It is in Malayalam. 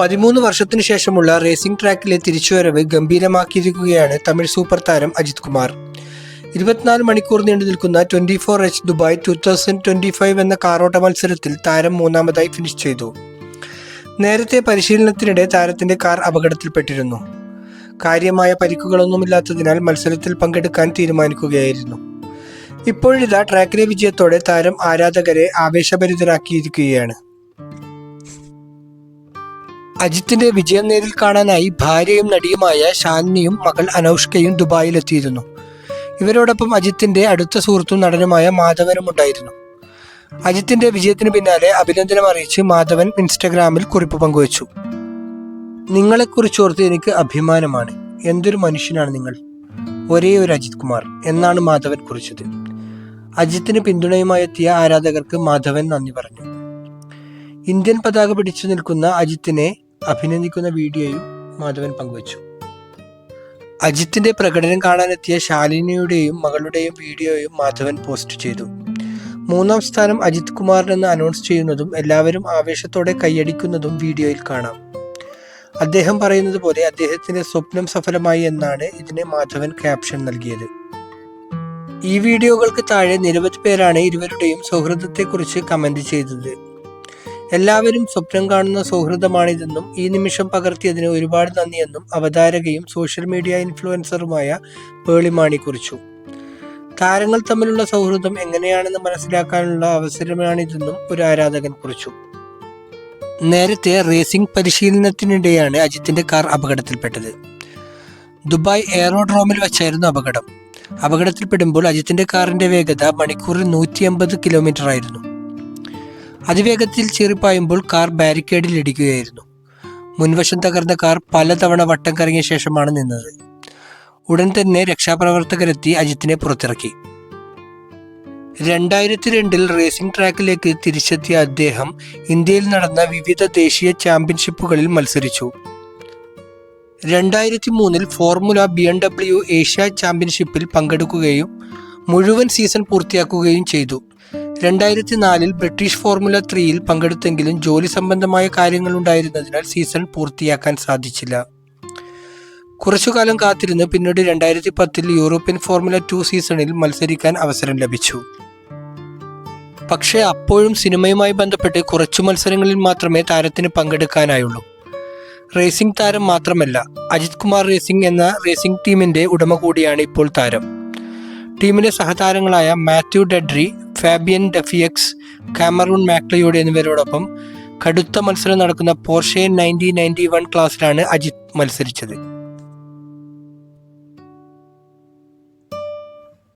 പതിമൂന്ന് വർഷത്തിനു ശേഷമുള്ള റേസിംഗ് ട്രാക്കിലെ തിരിച്ചുവരവ് ഗംഭീരമാക്കിയിരിക്കുകയാണ് തമിഴ് സൂപ്പർ താരം അജിത് കുമാർ. ഇരുപത്തിനാല് മണിക്കൂർ നീണ്ടു നിൽക്കുന്ന twenty four H Dubai two thousand twenty five എന്ന കാറോട്ട മത്സരത്തിൽ താരം മൂന്നാമതായി ഫിനിഷ് ചെയ്തു. നേരത്തെ പരിശീലനത്തിനിടെ താരത്തിന്റെ കാർ അപകടത്തിൽപ്പെട്ടിരുന്നു. കാര്യമായ പരിക്കുകളൊന്നുമില്ലാത്തതിനാൽ മത്സരത്തിൽ പങ്കെടുക്കാൻ തീരുമാനിക്കുകയായിരുന്നു. ഇപ്പോഴിതാ ട്രാക്കിലെ വിജയത്തോടെ താരം ആരാധകരെ ആവേശഭരിതരാക്കിയിരിക്കുകയാണ് അജിത്തിന്റെ വിജയം നേരിൽ കാണാനായി ഭാര്യയും നടിയുമായ ഷാനിയും മകൾ അനൗഷ്കയും ദുബായിലെത്തിയിരുന്നു. ഇവരോടൊപ്പം അജിത്തിന്റെ അടുത്ത സുഹൃത്തും നടനുമായ മാധവനും ഉണ്ടായിരുന്നു. അജിത്തിന്റെ വിജയത്തിന് പിന്നാലെ അഭിനന്ദനം അറിയിച്ച് മാധവൻ ഇൻസ്റ്റഗ്രാമിൽ കുറിപ്പ് പങ്കുവച്ചു. നിങ്ങളെക്കുറിച്ചോർത്ത് എനിക്ക് അഭിമാനമാണ്. എന്തൊരു മനുഷ്യനാണ് നിങ്ങൾ? ഒരേ ഒരു അജിത് കുമാർ എന്നാണ് മാധവൻ കുറിച്ചത്. അജിത്തിന് പിന്തുണയുമായി എത്തിയ ആരാധകർക്ക് മാധവൻ നന്ദി പറഞ്ഞു. ഇന്ത്യൻ പതാക പിടിച്ചു നിൽക്കുന്ന അജിത്തിനെ അഭിനന്ദിക്കുന്ന വീഡിയോയും മാധവൻ പങ്കുവച്ചു. അജിത്തിന്റെ പ്രകടനം കാണാനെത്തിയ ശാലിനിയുടെയും മകളുടെയും വീഡിയോയും മാധവൻ പോസ്റ്റ് ചെയ്തു. മൂന്നാം സ്ഥാനം അജിത് കുമാറിനെന്ന് അനൗൺസ് ചെയ്യുന്നതും എല്ലാവരും ആവേശത്തോടെ കൈയടിക്കുന്നതും വീഡിയോയിൽ കാണാം. അദ്ദേഹം പറയുന്നത് പോലെ അദ്ദേഹത്തിന്റെ സ്വപ്നം സഫലമായി എന്നാണ് ഇതിന് മാധവൻ ക്യാപ്ഷൻ നൽകിയത്. ഈ വീഡിയോകൾക്ക് താഴെ നിരവധി പേരാണ് ഇരുവരുടെയും സൗഹൃദത്തെക്കുറിച്ച് കമന്റ് ചെയ്തത്. എല്ലാവരും സ്വപ്നം കാണുന്ന സൗഹൃദമാണിതെന്നും ഈ നിമിഷം പകർത്തിയതിന് ഒരുപാട് നന്ദിയെന്നും അവതാരകയും സോഷ്യൽ മീഡിയ ഇൻഫ്ലുവൻസറുമായ പേളിമാണി കുറിച്ചു. താരങ്ങൾ തമ്മിലുള്ള സൗഹൃദം എങ്ങനെയാണെന്ന് മനസ്സിലാക്കാനുള്ള അവസരമാണിതെന്നും ഒരു ആരാധകൻ കുറിച്ചു. നേരത്തെ റേസിംഗ് പരിശീലനത്തിനിടെയാണ് അജിത്തിന്റെ കാർ അപകടത്തിൽപ്പെട്ടത്. ദുബായ് എയറോഡ്രോമിൽ വെച്ചായിരുന്നു അപകടം. അപകടത്തിൽപ്പെടുമ്പോൾ അജിത്തിന്റെ കാറിന്റെ വേഗത മണിക്കൂറിൽ നൂറ്റി അമ്പത് കിലോമീറ്റർ ആയിരുന്നു അതിവേഗത്തിൽ ചീറിപ്പായുമ്പോൾ കാർ ബാരിക്കേഡിൽ ഇടിക്കുകയായിരുന്നു. മുൻവശം തകർന്ന കാർ പലതവണ വട്ടം കറങ്ങിയ ശേഷമാണ് നിന്നത്. ഉടൻ തന്നെ രക്ഷാപ്രവർത്തകരെത്തി അജിത്തിനെ പുറത്തിറക്കി. രണ്ടായിരത്തി രണ്ടിൽ റേസിംഗ് ട്രാക്കിലേക്ക് തിരിച്ചെത്തിയ അദ്ദേഹം ഇന്ത്യയിൽ നടന്ന വിവിധ ദേശീയ ചാമ്പ്യൻഷിപ്പുകളിൽ മത്സരിച്ചു. രണ്ടായിരത്തി മൂന്നിൽ formula B M W Asia ചാമ്പ്യൻഷിപ്പിൽ പങ്കെടുക്കുകയും മുഴുവൻ സീസൺ പൂർത്തിയാക്കുകയും ചെയ്തു. രണ്ടായിരത്തി നാലിൽ ബ്രിട്ടീഷ് ഫോർമുല ത്രീയിൽ പങ്കെടുത്തെങ്കിലും ജോലി സംബന്ധമായ കാര്യങ്ങൾ ഉണ്ടായിരുന്നതിനാൽ സീസൺ പൂർത്തിയാക്കാൻ സാധിച്ചില്ല. കുറച്ചുകാലം കാത്തിരുന്ന് പിന്നീട് രണ്ടായിരത്തി പത്തിൽ യൂറോപ്യൻ ഫോർമുല ടു സീസണിൽ മത്സരിക്കാൻ അവസരം ലഭിച്ചു. പക്ഷേ അപ്പോഴും സിനിമയുമായി ബന്ധപ്പെട്ട് കുറച്ചു മത്സരങ്ങളിൽ മാത്രമേ താരത്തിന് പങ്കെടുക്കാനായുള്ളൂ. റേസിംഗ് താരം മാത്രമല്ല അജിത് കുമാർ റേസിംഗ് എന്ന റേസിംഗ് ടീമിന്റെ ഉടമ കൂടിയാണ് ഇപ്പോൾ താരം. ടീമിലെ സഹതാരങ്ങളായ Mathieu Detry Fabian Duffieux Cameron McLeod എന്നിവരോടൊപ്പം കടുത്ത മത്സരം നടക്കുന്ന പോർഷെ നയന്റീൻ നയന്റി വൺ ക്ലാസ്സിലാണ് അജിത് മത്സരിച്ചത്.